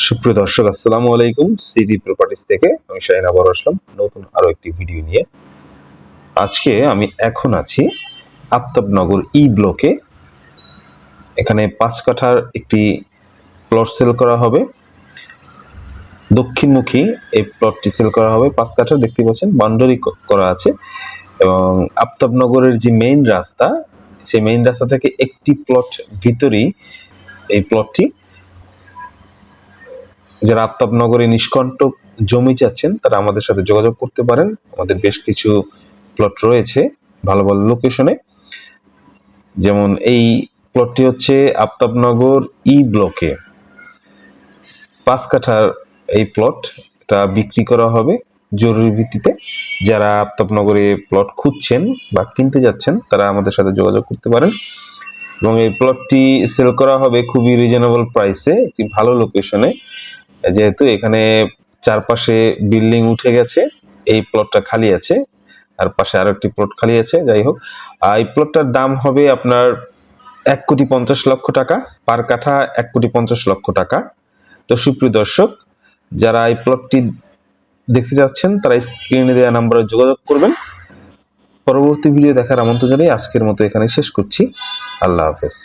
সুপ্রিয় দর্শক, আসসালামু আলাইকুম। সিডি প্রপার্টিস থেকে আমি শাহিন আবার আসলাম নতুন আরও একটি ভিডিও নিয়ে। আজকে আমি এখন আছি আফতাবনগর ই ব্লকে এখানে পাঁচ কাঠার একটি প্লট সেল করা হবে। দক্ষিণমুখী এই প্লটটি সেল করা হবে। পাঁচ কাঠার দেখতে পাচ্ছেন, বাউন্ডারি করা আছে এবং আফতাবনগরের যে মেইন রাস্তা, সেই মেইন রাস্তা থেকে একটি প্লট ভিতরেই এই প্লটটি যারা আফতাবনগরে নিষ্কণ্টক জমি চাচ্ছেন, তারা আমাদের সাথে যোগাযোগ করতে পারেন। আমাদের বেশ কিছু প্লট রয়েছে ভালো ভালো লোকেশনে যেমন এই প্লটটি হচ্ছে আফতাবনগর ই ব্লকে পাঁচ কাঠার এই প্লট এটা বিক্রি করা হবে জরুরি ভিত্তিতে। যারা আফতাবনগরে প্লট খুঁজছেন বা কিনতে যাচ্ছেন, তারা আমাদের সাথে যোগাযোগ করতে পারেন। এবং এই প্লটটি সেল করা হবে খুবই রিজনেবল প্রাইসে একটি ভালো লোকেশনে যেহেতু এখানে চারপাশে বিল্ডিং উঠে গেছে, এই প্লটটা খালি আছে আর পাশে আরও একটি প্লট খালি আছে, যাই হোক। এই প্লটটার দাম হবে আপনার এক কোটি পঞ্চাশ লক্ষ টাকা, পার কাঠা এক কোটি পঞ্চাশ লক্ষ টাকা। তো সুপ্রিয় দর্শক, যারা এই প্লটটি দেখতে যাচ্ছেন, তারা স্ক্রিনে দেওয়া নাম্বারে যোগাযোগ করবেন। পরবর্তী ভিডিও দেখার আমন্ত্রণ জানিয়ে আজকের মতো এখানে শেষ করছি। আল্লাহ হাফেজ।